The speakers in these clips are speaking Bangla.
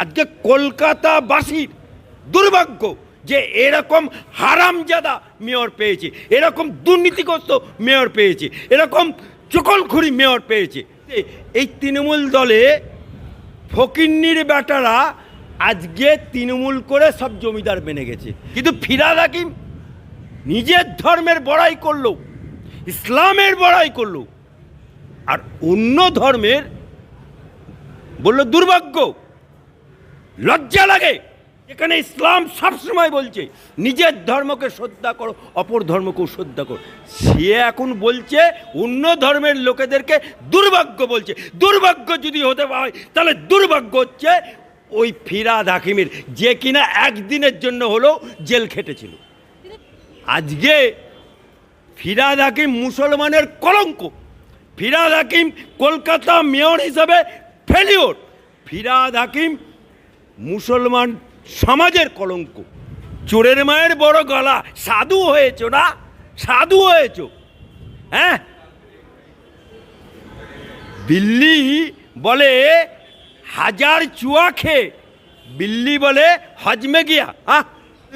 আজকে কলকাতাবাসীর দুর্ভাগ্য যে এরকম হারামজাদা মেয়র পেয়েছে, এরকম দুর্নীতিগ্রস্ত মেয়র পেয়েছে, এরকম চকলখুরি মেয়র পেয়েছে। এই তৃণমূল দলে ফকিন্নির বেটারা আজকে তৃণমূল করে সব জমিদার বেনে গেছে। কিন্তু ফিরাদ হাকিম নিজের ধর্মের বড়াই করল, ইসলামের বড়াই করল, আর অন্য ধর্মের বলল দুর্ভাগ্য। লজ্জা লাগে। এখানে ইসলাম সবসময় বলছে, নিজের ধর্মকে শ্রদ্ধা করো, অপর ধর্মকেও শ্রদ্ধা করো। সে এখন বলছে, অন্য ধর্মের লোকেদেরকে দুর্ভাগ্য বলছে। দুর্ভাগ্য যদি হতে হয় তাহলে দুর্ভাগ্য হচ্ছে ওই ফিরাদ হাকিমের, যে কিনা একদিনের জন্য হলেও জেল খেটেছিল। আজকে ফিরাদ হাকিম মুসলমানের কলঙ্ক। ফিরাদ হাকিম কলকাতা মেয়র হিসাবে ফেলিওর ফিরাদ হাকিম মুসলমান সমাজের কলঙ্ক। চোরের মায়ের বড় গলা, সাধু হয়েছ না? সাধু হয়েছ? হ্যাঁ? বিল্লি বলে, হাজার চুয়া খেয়ে। বিল্লি বলে, হজমে গিয়া। হ্যাঁ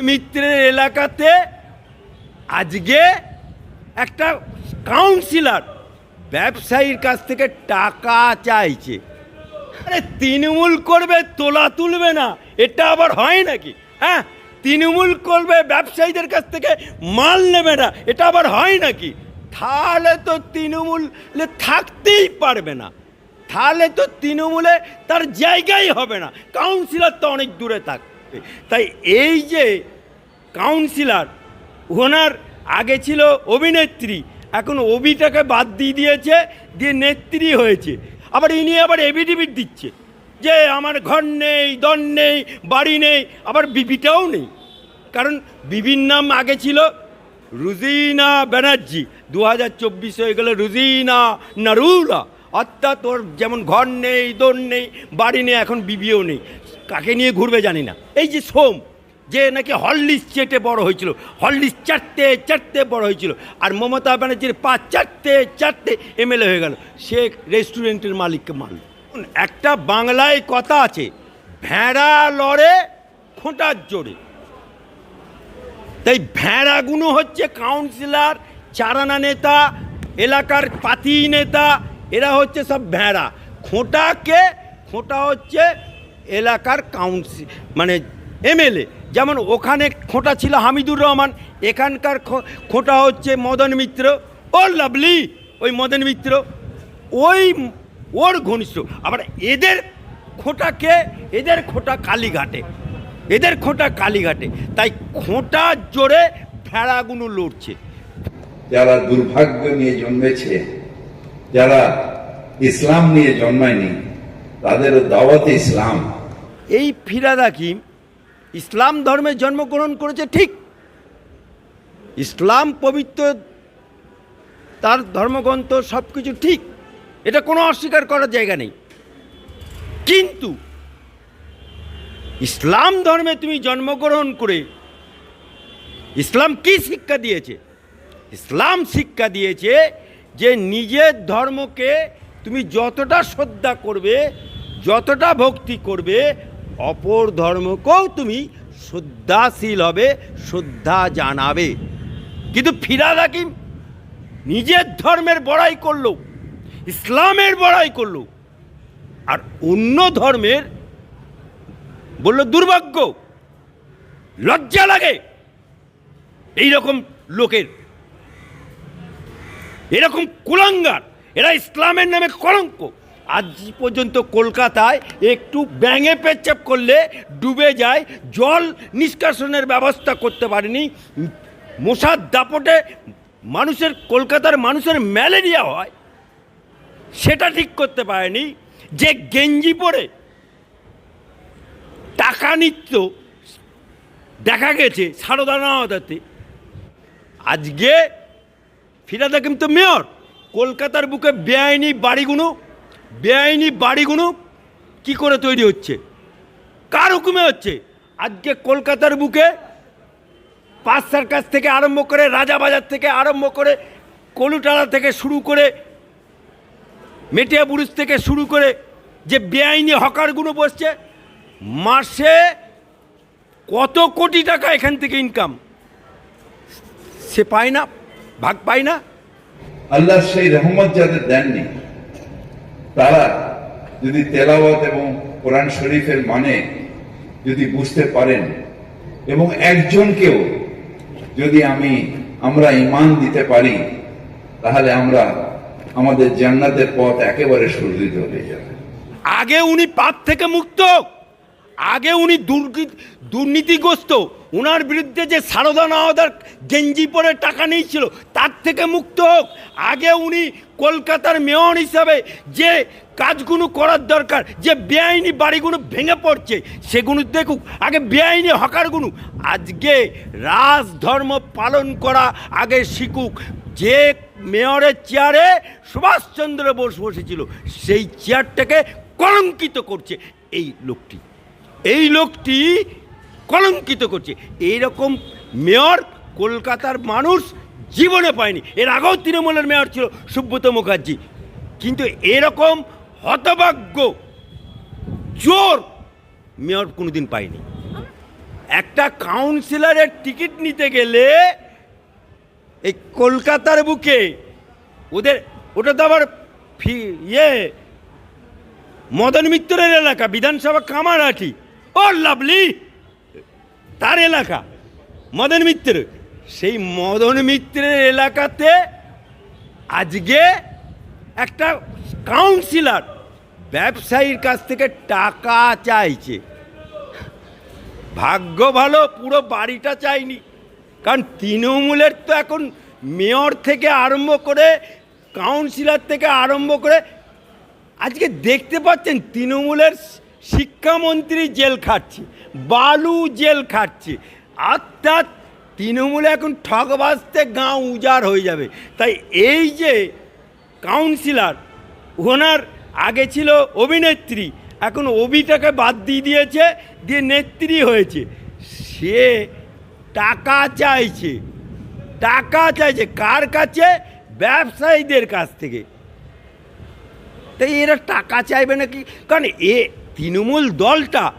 মিত্রের এলাকাতে আজকে একটা কাউন্সিলর ব্যবসায়ীর কাছ থেকে টাকা চাইছে। আরে, তৃণমূল করবে, তোলা তুলবে না। এটা আবার হয় নাকি? হ্যাঁ তৃণমূল করবে, ব্যবসায়ীদের কাছ থেকে মাল নেবে না। এটা আবার হয় নাকি? তাহলে তো তৃণমূলে থাকতেই পারবে না। তাহলে তো তৃণমূলে তার জায়গাই হবে না। কাউন্সিলর তো অনেক দূরে থাকবে। তাই এই যে কাউন্সিলর, ওনার আগে ছিল অভিনেত্রী, এখন অভিটাকে বাদ দিয়ে দিয়েছে, দিয়ে নেত্রী হয়েছে। আবার ইনি আবার এভিডেভিট দিচ্ছে যে আমার ঘর নেই দন নেই, বাড়ি নেই, আবার বিপিটাও নেই। কারণ বিবির নাম আগে ছিল রুজিনা ব্যানার্জি। দু হাজার চব্বিশ হয়ে গেলে রুজিনা নারুলা। অর্থাৎ ওর যেমন ঘর নেই দোন নেই, বাড়ি নেই, এখন বিবিও নেই। কাকে নিয়ে ঘুরবে জানি না। এই যে সোম যে নাকি হরলিস চেটে বড় হয়েছিল হরলিস চারটে চারটে বড় হয়েছিল, আর মমতা ব্যানার্জির পাঁচ চারটে চারটে এমএলএ হয়ে গেল। সে রেস্টুরেন্টের মালিককে মারল। একটা বাংলায় কথা আছে, ভেড়া লড়ে খোঁটার জোরে। তাই ভেড়াগুলো হচ্ছে কাউন্সিলর চারানা নেতা, এলাকার পাতি নেতা, এরা হচ্ছে সব ভেড়া। খোঁটাকে, খোঁটা হচ্ছে এলাকার কাউন্সিল মানে এমএলএ। যেমন ওখানে খোঁটা ছিল হামিদুর রহমান এখানকার খোঁটা হচ্ছে মদন মিত্র। ও লাভলি ওই মদন মিত্র ওই ওর ঘনিষ্ঠ। আবার এদের খোঁটাকে এদের খোঁটা কালীঘাটে। এদের খোঁটা কালীঘাটে। তাই খোঁটার জোরে ভেড়াগুলো লড়ছে। যারা দুর্ভাগ্য নিয়ে জন্মেছে যারা ইসলাম নিয়ে জন্মায়নি তাদের দাওয়াতে ইসলাম। এই ফিরাদ হাকিম ইসলাম ধর্মে জন্মগ্রহণ করেছে ঠিক। ইসলাম পবিত্র, তার ধর্মগ্রন্থ সব কিছু ঠিক। এটা কোনো অস্বীকার করার জায়গা নেই। কিন্তু ইসলাম ধর্মে তুমি জন্মগ্রহণ করে ইসলাম কি শিক্ষা দিয়েছে? ইসলাম শিক্ষা দিয়েছে যে নিজের ধর্মকে তুমি যতটা শ্রদ্ধা করবে, যতটা ভক্তি করবে অপর ধর্মকেও তুমি শ্রদ্ধাশীল হবে শ্রদ্ধা জানাবে। কিন্তু ফিরাদ হাকিম নিজের ধর্মের বড়াই করল, ইসলামের বড়াই করল, আর অন্য ধর্মের বলল, দুর্ভাগ্য, লজ্জা লাগে। এই রকম লোকের, এরকম কুলাঙ্গার, এরা ইসলামের নামে কলঙ্ক। আজ পর্যন্ত কলকাতায় একটু ব্যাঙে পেচ্ছাপ করলে ডুবে যায়, জল নিষ্কাশনের ব্যবস্থা করতে পারেনি। মশার দাপটে মানুষের, কলকাতার মানুষের ম্যালেরিয়া হয়, সেটা ঠিক করতে পারেনি। যে গেঞ্জি পরে টাকা নিত্য দেখা গেছে সারদা সারদানাতে আজকে ফিরাদা কিন্তু মেয়র, কলকাতার বুকে বেআইনি বাড়িগুলো বেআইনি বাড়িগুলো কি করে তৈরি হচ্ছে? কার হুকুমে হচ্ছে? আজকে কলকাতার বুকে পাঁচ সার্কাস থেকে আরম্ভ করে রাজাবাজার থেকে আরম্ভ করে কলুটালা থেকে শুরু করে মেটিয়া বুরুজ থেকে শুরু করে যে বেআইনি হকারগুলো বসছে, মাসে কত কোটি টাকা এখান থেকে ইনকাম সে পায় না, ভাগ পায় না। আল্লাহ সেই রহমত যাদের দেননি তারা যদি তেলাওয়াত এবং কোরআন শরীফের মানে যদি বুঝতে পারেন এবং একজনকেও যদি আমি, আমরা ইমান দিতে পারি, তাহলে আমরা আমাদের জান্নাতের পথ একেবারে সুরলিত হয়ে যাবে। আগে উনি পাপ থেকে মুক্ত, আগে উনি দুর্নীতিগ্রস্ত ওনার বিরুদ্ধে যে সারদা নাওদার গেঞ্জি পরে টাকা নিয়েছিল, তার থেকে মুক্ত হোক। আগে উনি কলকাতার মেয়র হিসাবে যে কাজগুলো করার দরকার, যে বেআইনি বাড়িগুলো ভেঙে পড়ছে, সেগুলো দেখুক। আগে বেআইনি হকারগুলো, আজকে রাজ ধর্ম পালন করা আগে শিখুক। যে মেয়রের চেয়ারে সুভাষচন্দ্র বোস বসেছিল, সেই চেয়ারটাকে কলঙ্কিত করছে এই লোকটি। এই লোকটি কলঙ্কিত করছে। এইরকম মেয়র কলকাতার মানুষ জীবনে পায়নি এর আগেও তৃণমূলের মেয়র ছিল সুব্রত মুখার্জি। কিন্তু এরকম হতভাগ্য, জোর মেয়র কোনোদিন পায়নি একটা কাউন্সিলরের টিকিট নিতে গেলে এই কলকাতার বুকে ওদের, ওটা তো আবার ফি ইয়ে মদন মিত্রের এলাকা, বিধানসভা কামারাঠি ও লাভলি, তার এলাকা, মদন মিত্র সেই মদন মিত্রের এলাকাতে আজকে একটা কাউন্সিলর ব্যবসায়ীর কাছ থেকে টাকা চাইছে। ভাগ্য ভালো, পুরো বাড়িটা চাইনি। কারণ তৃণমূলের তো এখন মেয়র থেকে আরম্ভ করে কাউন্সিলর থেকে আরম্ভ করে আজকে দেখতে পাচ্ছেন তৃণমূলের শিক্ষামন্ত্রী জেল খাটছে, বালু জেল খাটছে। অর্থাৎ তৃণমূলে এখন ঠকবাজতে গাঁ উজাড় হয়ে যাবে। তাই এই যে কাউন্সিলার, ওনার আগে ছিল অভিনেত্রী, এখন অভিটাকে বাদ দিয়ে দিয়েছে, দিয়ে নেত্রী হয়েছে। সে টাকা চাইছে। টাকা চাইছে কার কাছে? ব্যবসায়ীদের কাছ থেকে। তাই এরা টাকা চাইবে নাকি? কারণ এ তৃণমূল দলটা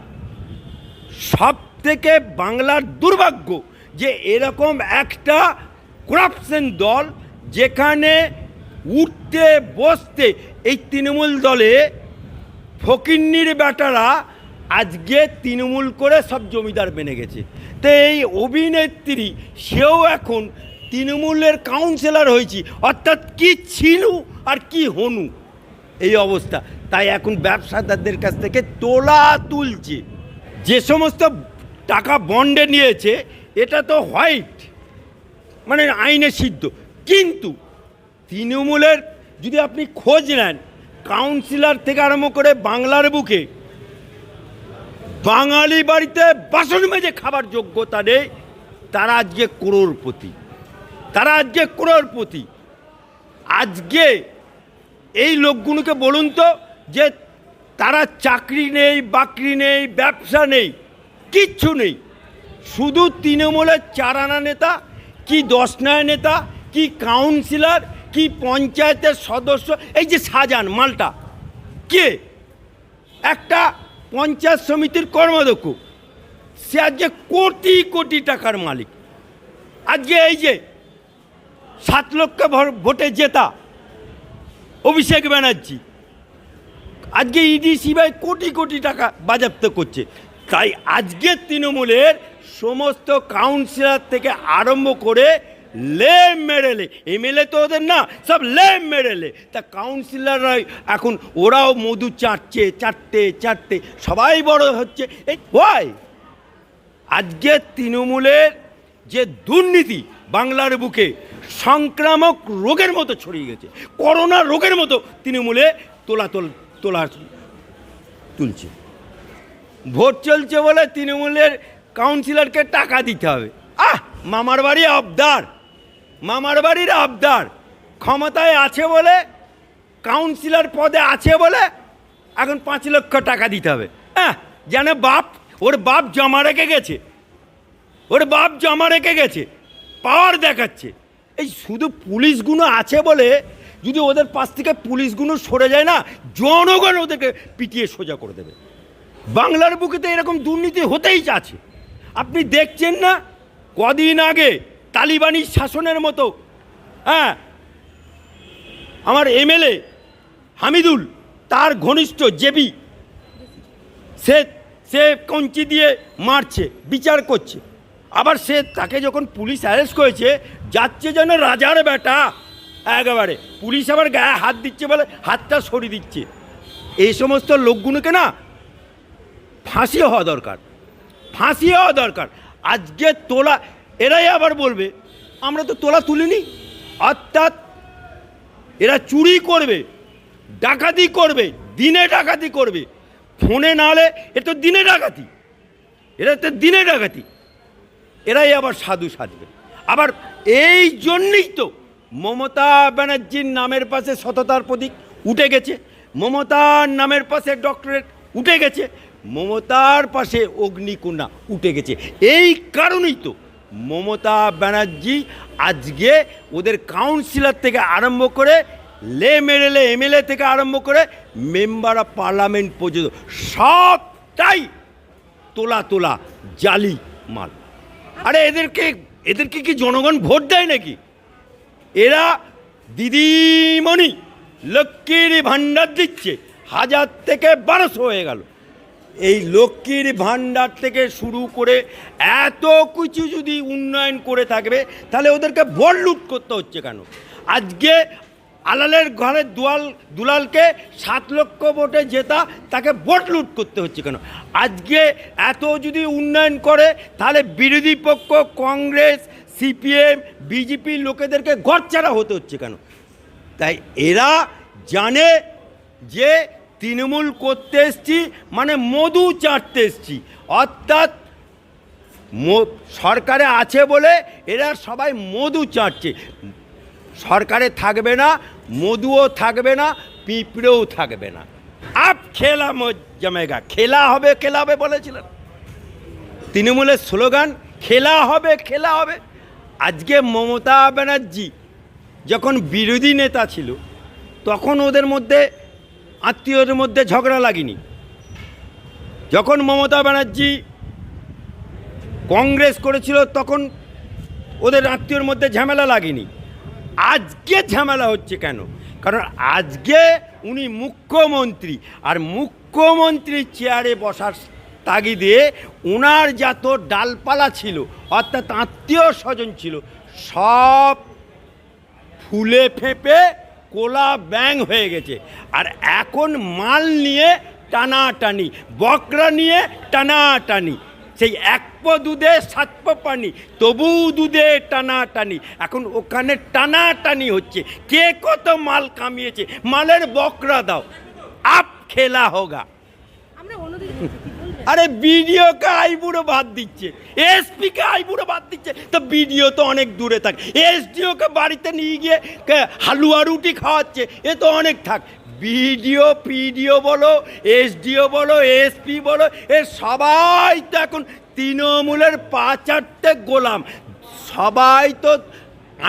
সব থেকে বাংলার দুর্ভাগ্য। যে এরকম একটা করাপশন দল যেখানে উঠতে, বসতে এই তৃণমূল দলে ফকিন্নির বেটারা আজকে তৃণমূল করে সব জমিদার বেনে গেছে। তো এই অভিনেত্রী, সেও এখন তৃণমূলের কাউন্সিলর হয়েছি, অর্থাৎ কি ছিল আর কি হনু এই অবস্থা। তাই এখন ব্যবসাদারদের কাছ থেকে তোলা তুলছে। যে সমস্ত টাকা বন্ডে নিয়েছে এটা তো হোয়াইট। মানে আইনে সিদ্ধ। কিন্তু তৃণমূলের যদি আপনি খোঁজ নেন, কাউন্সিলর থেকে আরম্ভ করে বাংলার বুকে, বাঙালি বাড়িতে বাসন মেজে খাবার যোগ্যতা নেই, তারা আজকে করোড়পতি। তারা আজকে করোড়পতি। আজকে এই লোকগুলোকে বলুন তো যে তারা চাকরি নেই, বাকরি নেই, ব্যবসা নেই, কিচ্ছু নেই। শুধু তৃণমূলের চারানা নেতা, কি দশনায় নেতা, কি কাউন্সিলর, কি পঞ্চায়েতের সদস্য, এই যে সাজান মালটা, কে? একটা পঞ্চায়েত সমিতির কর্মদক্ষ। সে আজকে কোটি কোটি টাকার মালিক। আজকে এই যে সাত লক্ষ ভোটে জেতা অভিষেক ব্যানার্জি। আজকে ইডি সিবিআই কোটি কোটি টাকা বাজেয়াপ্ত করছে। তাই আজকে তৃণমূলের সমস্ত কাউন্সিলর থেকে আরম্ভ করে লে মেরেলে এমএলএ তো ওদের না, সব লে মেরেলে। তা কাউন্সিলররাই এখন ওরাও মধু চাটছে, চাটতে চাটতে, সবাই বড় হচ্ছে। এই ওয়াই আজকে তৃণমূলের যে দুর্নীতি বাংলার বুকে সংক্রামক রোগের মতো ছড়িয়ে গেছে, করোনা রোগের মতো তৃণমূলে তোলা তোল তোলা তুলছে। ভোট চলছে বলে তৃণমূলের কাউন্সিলরকে টাকা দিতে হবে। আহ, মামার বাড়ি আবদার। মামার বাড়ির আবদার। ক্ষমতায় আছে বলে কাউন্সিলর পদে আছে বলে এখন পাঁচ লক্ষ টাকা দিতে হবে। হ্যাঁ যেন বাপ, ওর বাপ জমা রেখে গেছে। ওর বাপ জমা রেখে গেছে। পাওয়ার দেখাচ্ছে। এই শুধু পুলিশগুলো আছে বলে যদি ওদের পাশ থেকে পুলিশগুলো সরে যায় না, জনগণ ওদেরকে পিটিয়ে সোজা করে দেবে। বাংলার বুকে তো এরকম দুর্নীতি হতেই আছে আপনি দেখছেন না? কদিন আগে তালিবানি শাসনের মতো হ্যাঁ আমার এমএলএ হামিদুল, তার ঘনিষ্ঠ জেবি সে সে কঞ্চি দিয়ে মারছে, বিচার করছে। আবার সে তাকে যখন পুলিশ অ্যারেস্ট করেছে, যাচ্ছে যেন রাজার বেটা। একেবারে, পুলিশ আবার গায়ে হাত দিচ্ছে বলে হাতটা সরিয়ে দিচ্ছে। এই সমস্ত লোকগুলোকে না ফাঁসি হওয়া দরকার। ফাঁসি হওয়া দরকার। আজকে তোলা, এরাই আবার বলবে, আমরা তো তোলা তুলিনি। অর্থাৎ এরা চুরি করবে, ডাকাতি করবে, দিনে ডাকাতি করবে। ফোনে না হলে এ তো দিনে ডাকাতি। এরা তো দিনে ডাকাতি। এরাই আবার সাধু সাজবে আবার এই জন্যই তো মমতা ব্যানার্জির নামের পাশে সততার প্রতীক উঠে গেছে। মমতার নামের পাশে ডক্টরেট উঠে গেছে। মমতার পাশে অগ্নিকুণা উঠে গেছে। এই কারণেই তো মমতা ব্যানার্জি আজকে ওদের কাউন্সিলর থেকে আরম্ভ করে, লে মেরেলে এমএলএ থেকে আরম্ভ করে মেম্বার অফ পার্লামেন্ট পর্যন্ত সবটাই তোলা তোলা জালি মাল। আরে এদেরকে এদেরকে কি জনগণ ভোট দেয় নাকি? এরা দিদিমণি লক্ষ্মীর ভাণ্ডার দিচ্ছে, হাজার থেকে বারোশো হয়ে গেল। এই লক্ষ্মীর ভাণ্ডার থেকে শুরু করে এত কিছু যদি উন্নয়ন করে থাকবে, তাহলে ওদেরকে ভোট লুট করতে হচ্ছে কেন? আজকে আলালের ঘরের দুয়াল, দুলালকে সাত লক্ষ ভোটে জেতা, তাকে ভোট লুট করতে হচ্ছে কেন? আজকে এত যদি উন্নয়ন করে, তাহলে বিরোধী পক্ষ, কংগ্রেস, সিপিএম, বিজেপি লোকেদেরকে ঘরছাড়া হতে হচ্ছে কেন? তাই এরা জানে যে তৃণমূল করতে এসছি মানে মধু চাটতে এসছি। অর্থাৎ সরকারে আছে বলে এরা সবাই মধু চাটছে। সরকারে থাকবে না, মধুও থাকবে না, পিঁপড়েও থাকবে না। আপ খেলা জমেগা, খেলা হবে খেলা হবে বলেছিলেন। তৃণমূলের স্লোগান, খেলা হবে খেলা হবে। আজকে মমতা ব্যানার্জি যখন বিরোধী নেতা ছিল, তখন ওদের মধ্যে আত্মীয়দের মধ্যে ঝগড়া লাগেনি। যখন মমতা ব্যানার্জি কংগ্রেস করেছিল, তখন ওদের আত্মীয়র মধ্যে ঝামেলা লাগেনি। আজকে ঝামেলা হচ্ছে কেন? কারণ আজকে উনি মুখ্যমন্ত্রী, আর মুখ্যমন্ত্রী চেয়ারে বসার তাগিদে ওনার যত ডালপালা ছিল, অর্থাৎ আত্মীয় স্বজন ছিল, সব ফুলে ফেঁপে কোলা ব্যাং হয়ে গেছে। আর এখন মাল নিয়ে টানাটানি, বকরা নিয়ে টানাটানি, সেই এক দুধে সাত পানি তবু দুধে টানাটানি। এখন ওখানে টানাটানি হচ্ছে। কে কত মাল কামিয়েছে? মালের বকরা দাও। আপ খেলা হোগা। আরে বিডিওকে আইবুড়ো বাদ দিচ্ছে? এসপিকে আইবুড়ো বাদ দিচ্ছে? তো বিডিও তো অনেক দূরে থাকে। এসডিওকে বাড়িতে নিয়ে গিয়ে হালুয়া রুটি খাওয়াচ্ছে? এ তো অনেক থাক। বিডিও, পিডিও বলো, এসডিও বলো, এসপি বলো, এ সবাই তো এখন তৃণমূলের পা চারটে গোলাম। সবাই তো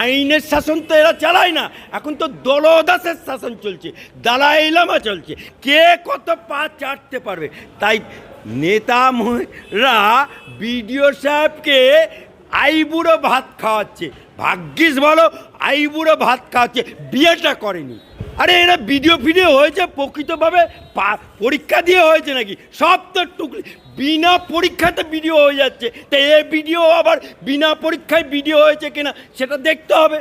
আইনের শাসন তো এরা চালায় না। এখন তো দলদাসের শাসন চলছে দালাই লামা চলছে। কে কত পা চাটতে পারবে? তাই নেতারা বিডিও সাহেবকে আইবুড়ো ভাত খাওয়াচ্ছে। ভাগ্যিস বলো আইবুড়ো ভাত খাওয়াচ্ছে। বিয়েটা করেনি। আরে এরা ভিডিও ফিডিও হয়েছে, প্রকৃতভাবে পরীক্ষা দিয়ে হয়েছে নাকি? সব তো টুকলি বিনা পরীক্ষাতে ভিডিও হয়ে যাচ্ছে। তো এ ভিডিও আবার বিনা পরীক্ষায় ভিডিও হয়েছে কিনা, সেটা দেখতে হবে।